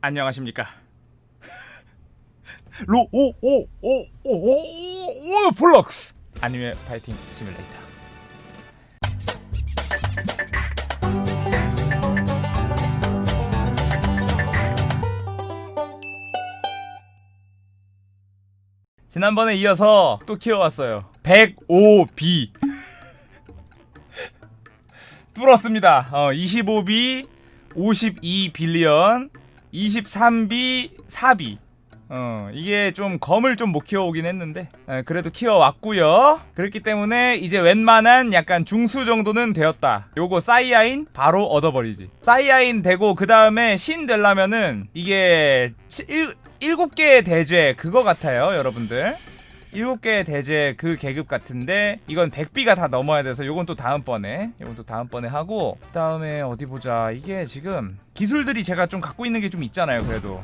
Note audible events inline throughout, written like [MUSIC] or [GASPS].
안녕하십니까. [LAUGHS] 로, 오, 오, 오, 오, 오, 오, 블럭스! 아니메 파이팅 시뮬레이터. 지난번에 이어서 또 키워왔어요. 105B. [LAUGHS] 뚫었습니다. 어, 25B, 52빌리언, 23비 4비. 어, 이게 좀 검을 좀 못 키워오긴 했는데 에, 그래도 키워왔고요. 그렇기 때문에 이제 웬만한 약간 중수 정도는 되었다. 요거 사이아인 바로 얻어버리지. 사이아인 되고 그 다음에 신 되려면은 이게 7, 7개 대죄 그거 같아요 여러분들. 일곱 개의 대제 그 계급 같은데 이건 100비가 다 넘어야 돼서 이건 또 다음번에 이건 또 다음번에 하고 그다음에 어디 보자. 이게 지금 기술들이 제가 좀 갖고 있는 게 좀 있잖아요 그래도.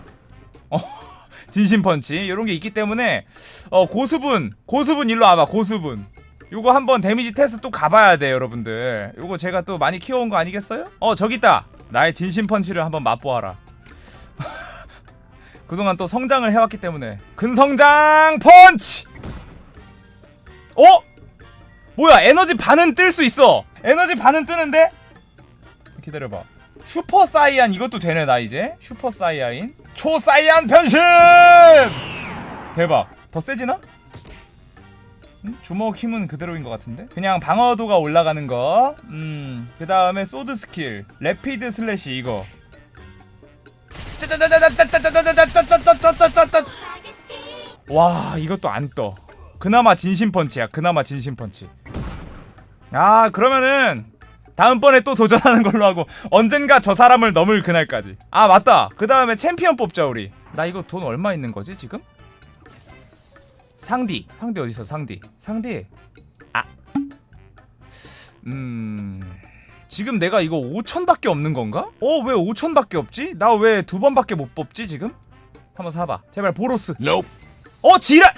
어 [LAUGHS] 진심 펀치. 이런 게 있기 때문에 어 고수분 고수분 일로 와봐 고수분. 요거 한번 데미지 테스트 또 가봐야 돼 여러분들. 요거 제가 또 많이 키워온 거 아니겠어요? 어 저기 있다. 나의 진심 펀치를 한번 맛보아라. [LAUGHS] 그동안 또 성장을 해왔기 때문에. 근성장 펀치! 어? 뭐야 에너지 반은 뜰 수 있어. 에너지 반은 뜨는데? 기다려봐. 슈퍼 사이안 이것도 되네 나 이제. 슈퍼 사이안 초 사이안 변신! 대박. 더 세지나? 음, 주먹 힘은 그대로인 것 같은데? 그냥 방어도가 올라가는 거음그 다음에 소드 스킬. 래피드 슬래시 이거. 와 이것도 안떠. 그나마 진심 펀치야. 그나마 진심 펀치. 아 그러면은 다음번에 또 도전하는 걸로 하고 언젠가 저 사람을 넘을 그날까지. 아 맞다. 그 다음에 챔피언 뽑자 우리. 나 이거 돈 얼마 있는 거지 지금? 상디. 상디 어디서 상디? 상디? 아음. 지금 내가 이거 5천밖에 없는 건가? 어 왜 5천밖에 없지? 나 왜 두 번밖에 못 뽑지 지금? 한번 사봐. 제발 보로스. Nope. 어 지랄!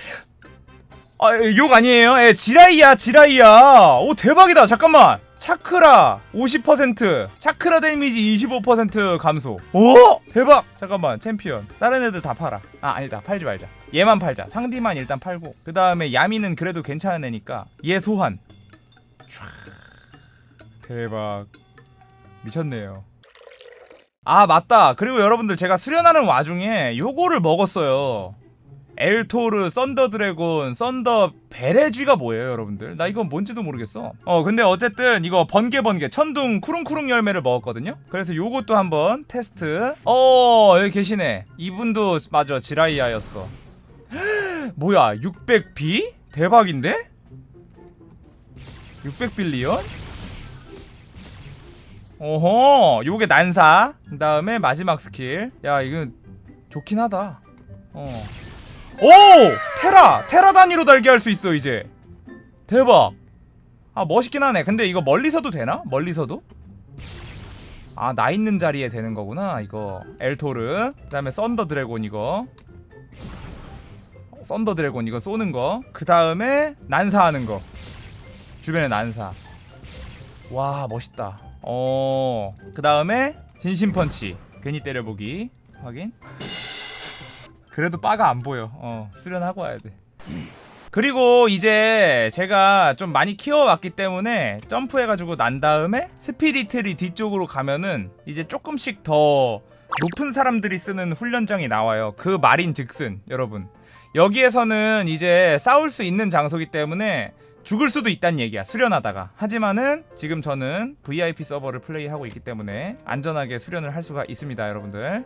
아, 욕 아니에요? 예, 지라이야, 지라이야. 오, 대박이다. 잠깐만. 차크라 50%, 차크라 데미지 25% 감소. 오, 대박. 잠깐만, 챔피언. 다른 애들 다 팔아. 아, 아니다. 팔지 말자. 얘만 팔자. 상디만 일단 팔고. 그 다음에 야미는 그래도 괜찮은 애니까 얘 소환. 촤. 대박. 미쳤네요. 아, 맞다. 그리고 여러분들 제가 수련하는 와중에 요거를 먹었어요. 엘토르, 썬더 드래곤, 썬더 베레쥐가 뭐예요, 여러분들? 나 이건 뭔지도 모르겠어. 어, 근데 어쨌든 이거 번개 번개 천둥 쿠릉쿠릉 열매를 먹었거든요. 그래서 요것도 한번 테스트. 어, 여기 계시네. 이분도 맞아, 지라이아였어. [GASPS] 뭐야, 600B? 대박인데? 600빌리언? 어허, 요게 난사. 그다음에 마지막 스킬. 야, 이거 좋긴 하다. 어. 오! 테라! 테라 단위로 달게 할 수 있어 이제. 대박. 아 멋있긴 하네. 근데 이거 멀리서도 되나? 멀리서도? 아 나 있는 자리에 되는 거구나 이거. 엘토르. 그 다음에 썬더 드래곤 이거. 썬더 드래곤 이거 쏘는 거그 다음에 난사하는 거. 주변에 난사. 와 멋있다. 어그 다음에 진심 펀치. 괜히 때려보기. 확인 그래도 바가 안 보여. 어, 수련하고 와야 돼. 그리고 이제 제가 좀 많이 키워왔기 때문에 점프해가지고 난 다음에 스피리트리 뒤쪽으로 가면은 이제 조금씩 더 높은 사람들이 쓰는 훈련장이 나와요. 그 말인 즉슨 여러분 여기에서는 이제 싸울 수 있는 장소기 때문에 죽을 수도 있다는 얘기야 수련하다가 하지만은 지금 저는 VIP 서버를 플레이하고 있기 때문에 안전하게 수련을 할 수가 있습니다 여러분들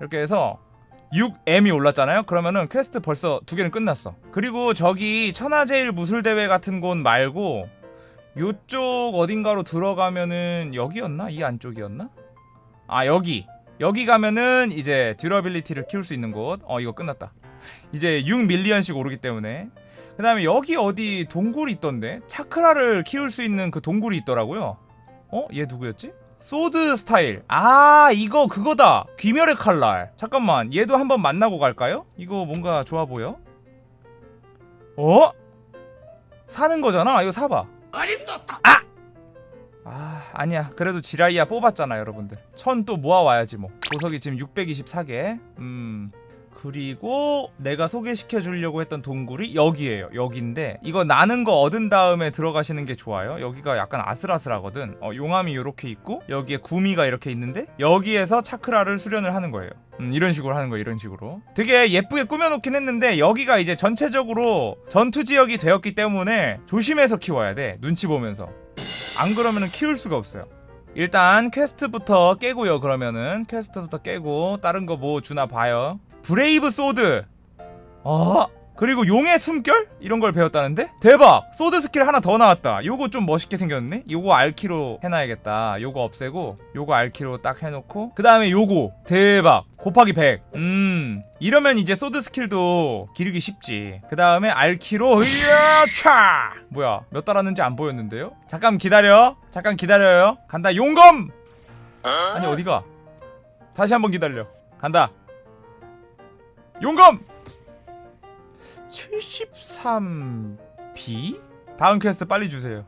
이렇게 해서 6M이 올랐잖아요. 그러면은 퀘스트 벌써 두 개는 끝났어. 그리고 저기 천하제일 무술대회 같은 곳 말고 요쪽 어딘가로 들어가면은 여기였나? 이 안쪽이었나? 아 여기 여기 가면은 이제 듀러빌리티를 키울 수 있는 곳. 어 이거 끝났다. 이제 6밀리언씩 오르기 때문에 그 다음에 여기 어디 동굴이 있던데 차크라를 키울 수 있는 그 동굴이 있더라고요. 어? 얘 누구였지? 소드 스타일. 아, 이거 그거다. 귀멸의 칼날. 잠깐만, 얘도 한번 만나고 갈까요? 이거 뭔가 좋아 보여? 어? 사는 거잖아. 이거 사봐. 아! 아 아니야 그래도 지라이아 뽑았잖아 여러분들 천 또 모아와야지 뭐 보석이 지금 624개 음 그리고 내가 소개시켜 주려고 했던 동굴이 여기에요 여기인데 이거 나는 거 얻은 다음에 들어가시는 게 좋아요 여기가 약간 아슬아슬하거든 어, 용암이 이렇게 있고 여기에 구미가 이렇게 있는데 여기에서 차크라를 수련을 하는 거예요 음, 이런 식으로 하는 거 이런 식으로 되게 예쁘게 꾸며놓긴 했는데 여기가 이제 전체적으로 전투 지역이 되었기 때문에 조심해서 키워야 돼 눈치 보면서 안 그러면은 키울 수가 없어요. 일단 퀘스트부터 깨고요. 그러면은 퀘스트부터 깨고 다른 거 뭐 주나 봐요. 브레이브 소드. 어? 그리고 용의 숨결? 이런 걸 배웠다는데? 대박! 소드 스킬 하나 더 나왔다. 요거 좀 멋있게 생겼네. 요거 알키로 해놔야겠다. 요거 없애고 요거 알키로 딱 해놓고 그 다음에 요거. 대박! 곱하기 100 음 이러면 이제 소드 스킬도 기르기 쉽지. 그 다음에 알키로 으야차! 뭐야 몇 달았는지 안 보였는데요? 잠깐 기다려. 잠깐 기다려요. 간다. 용검! 아니 어디가? 다시 한번 기다려. 간다 용검 73B? 다음 퀘스트 빨리 주세요.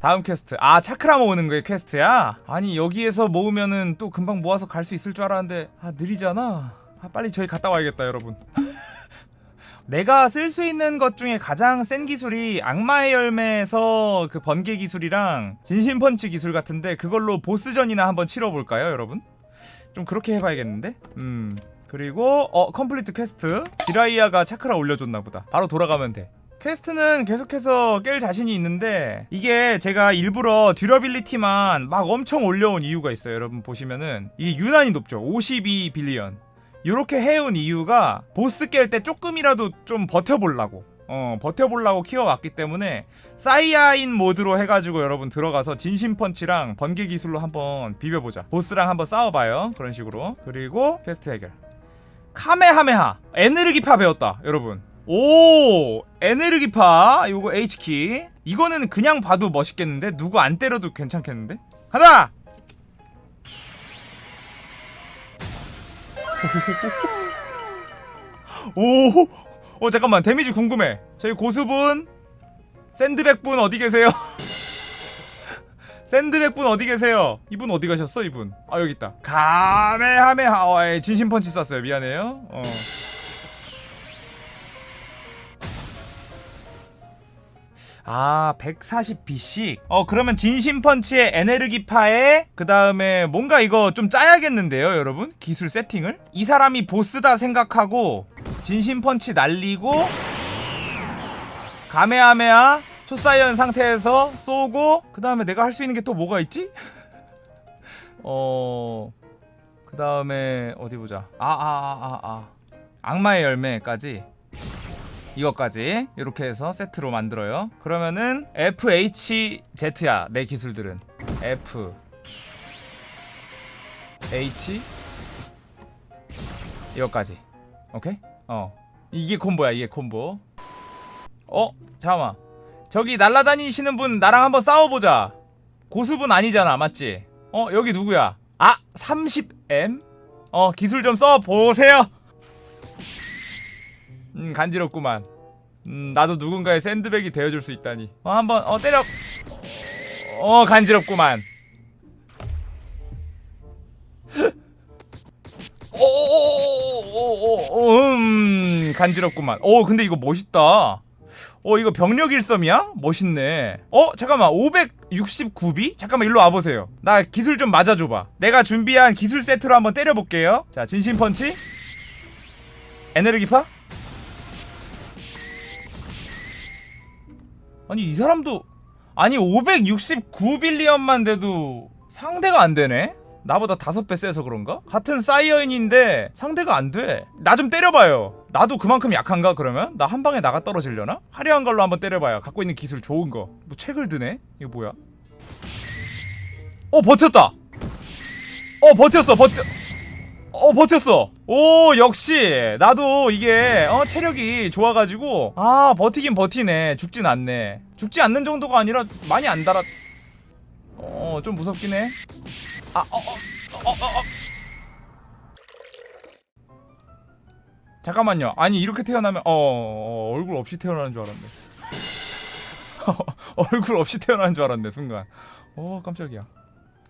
다음 퀘스트. 아, 차크라 모으는 거에 퀘스트야? 아니, 여기에서 모으면은 또 금방 모아서 갈 수 있을 줄 알았는데, 아, 느리잖아. 아, 빨리 저희 갔다 와야겠다, 여러분. [LAUGHS] 내가 쓸 수 있는 것 중에 가장 센 기술이 악마의 열매에서 그 번개 기술이랑 진심 펀치 기술 같은데 그걸로 보스전이나 한번 치러 볼까요, 여러분? 좀 그렇게 해봐야겠는데? 음. 그리고 어 컴플리트 퀘스트. 지라이아가 차크라 올려줬나 보다. 바로 돌아가면 돼. 퀘스트는 계속해서 깰 자신이 있는데 이게 제가 일부러 듀러빌리티만 막 엄청 올려온 이유가 있어요. 여러분 보시면은. 이게 유난히 높죠. 52 빌리언. 이렇게 해온 이유가 보스 깰 때 조금이라도 좀 버텨보려고. 어 버텨보려고 키워왔기 때문에 사이아인 모드로 해가지고 여러분 들어가서 진심 펀치랑 번개 기술로 한번 비벼보자. 보스랑 한번 싸워봐요. 그런 식으로. 그리고 퀘스트 해결 카메하메하 에네르기파 배웠다 여러분. 오 에네르기파 요거 H키. 이거는 그냥 봐도 멋있겠는데? 누구 안 때려도 괜찮겠는데? 가자! [LAUGHS] 오, 어 잠깐만. 데미지 궁금해. 저희 고수분, 샌드백분 어디 계세요? [LAUGHS] 샌드백분 어디 계세요? 이분 어디 가셨어 이분? 아 여기 있다. 가메하메하. 어, 예, 진심 펀치 쐈어요. 미안해요. 어. 아 140BC 어 그러면 진심 펀치의 에네르기파에 그 다음에 뭔가 이거 좀 짜야겠는데요 여러분 기술 세팅을 이 사람이 보스다 생각하고 진심 펀치 날리고 가메하메하 초사이언 상태에서 쏘고 그 다음에 내가 할 수 있는 게 또 뭐가 있지? [LAUGHS] 어... 그 다음에 어디 보자. 아아 아 아 아. 악마의 열매까지. 이것까지 이렇게 해서 세트로 만들어요. 그러면은 FHZ야 내 기술들은. F H 이것까지. 오케이? 어. 이게 콤보야 이게 콤보. 어? 잠깐만 저기 날라다니시는 분 나랑 한번 싸워보자. 고수분 아니잖아 맞지? 어 여기 누구야? 아 30M? 어 기술 좀 써보세요. 음 간지럽구만. 음 나도 누군가의 샌드백이 되어줄 수 있다니. 어 한번 어 때려. 어 간지럽구만. 오오오오오 [LAUGHS] 음 간지럽구만. 오 근데 이거 멋있다 어 이거 병력 일섬이야? 멋있네 어 잠깐만 569비? 잠깐만 일로 와보세요 나 기술 좀 맞아줘봐 내가 준비한 기술 세트로 한번 때려볼게요 자 진심 펀치 에너르기파 아니 이 사람도 아니 569빌리언만 돼도 상대가 안 되네? 나보다 다섯 배 세서 그런가? 같은 사이어인인데 상대가 안 돼. 나 좀 때려봐요. 나도 그만큼 약한가 그러면? 나 한 방에 나가 떨어지려나? 화려한 걸로 한번 때려봐요. 갖고 있는 기술 좋은 거. 뭐 책을 드네? 이거 뭐야? 어 버텼다. 어 버텼어 버텨. 어 버텼어. 오 역시 나도 이게 어 체력이 좋아가지고 아 버티긴 버티네. 죽진 않네. 죽지 않는 정도가 아니라 많이 안 달아. 어좀 무섭긴 해. 아, 어, 어, 어, 어, 어. 잠깐만요. 아니 이렇게 태어나면 어, 어 얼굴 없이 태어나는 줄 알았네. [LAUGHS] 얼굴 없이 태어나는 줄 알았네 순간. 오 깜짝이야.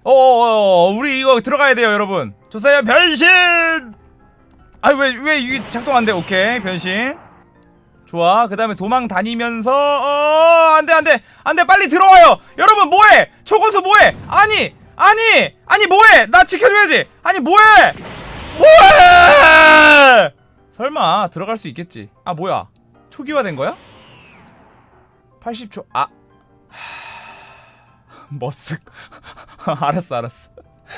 어 어 어 우리 이거 들어가야 돼요 여러분. 조사야 변신! 아왜 왜 이게 작동 안 돼? 오케이 변신. 좋아. 그 다음에 도망 다니면서 어 안돼 안돼 안돼. 빨리 들어와요. 여러분 뭐해? 초고수 뭐해? 아니 아니 아니 뭐해? 나 지켜줘야지. 아니 뭐해? 뭐해 설마 들어갈 수 있겠지? 아 뭐야? 초기화된 거야? 80초. 아. 머쓱. [LAUGHS] 알았어 알았어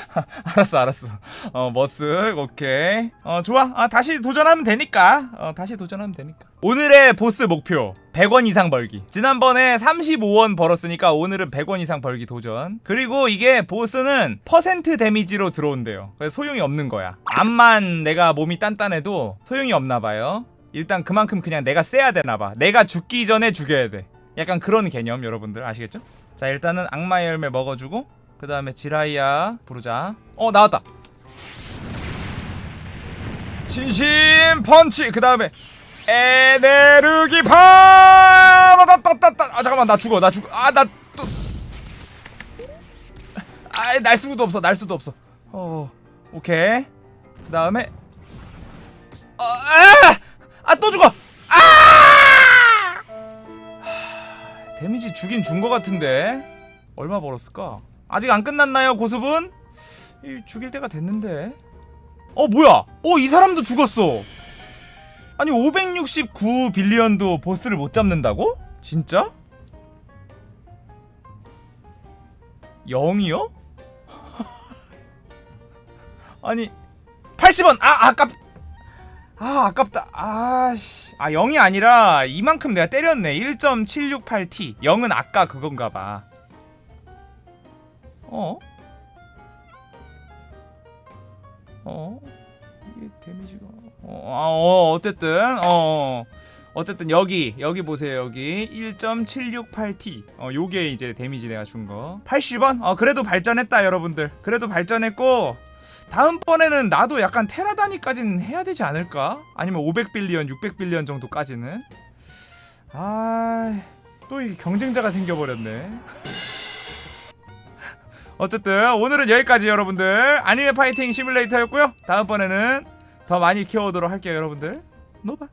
[LAUGHS] 알았어 알았어. 어 머쓱 오케이. 어 좋아. 아 다시 도전하면 되니까. 어 다시 도전하면 되니까. 오늘의 보스 목표 100원 이상 벌기. 지난번에 35원 벌었으니까 오늘은 100원 이상 벌기 도전. 그리고 이게 보스는 퍼센트 데미지로 들어온대요. 그래서 소용이 없는 거야. 암만 내가 몸이 단단해도 소용이 없나 봐요. 일단 그만큼 그냥 내가 세야 되나 봐. 내가 죽기 전에 죽여야 돼. 약간 그런 개념 여러분들 아시겠죠? 자 일단은 악마의 열매 먹어주고 그 다음에 지라이아 부르자. 어 나왔다. 진심 펀치. 그 다음에 에네르기 파따따따따 아 잠깐만 나 죽어 나 죽어. 아나또. 아날 수도 없어 날 수도 없어. 어 오케이. 그 다음에 어아또 죽어! 아! 하, 데미지 주긴 준 거 같은데. 얼마 벌었을까 아직 안 끝났나요 고수분? 이 죽일 때가 됐는데. 어 뭐야? 어 이 사람도 죽었어. 아니 569 빌리언도 보스를 못 잡는다고? 진짜? 0이요? [LAUGHS] 아니 80원. 아 아깝 아 아깝다. 아씨. 아 0이 아니라 이만큼 내가 때렸네. 1.768T 0은 아까 그건가 봐 어? 어? 이게 데미지가 어, 아, 어 어쨌든 어 어쨌든 여기 여기 보세요 여기. 1.768T 어 요게 이제 데미지 내가 준 거. 80원? 어 그래도 발전했다 여러분들. 그래도 발전했고 다음번에는 나도 약간 테라 단위까지는 해야 되지 않을까? 아니면 500빌리언 600빌리언 정도까지는? 아 또 이게 경쟁자가 생겨버렸네 어쨌든 오늘은 여기까지 여러분들. 아니메 파이팅 시뮬레이터였고요. 다음번에는 더 많이 키워오도록 할게요 여러분들. 노바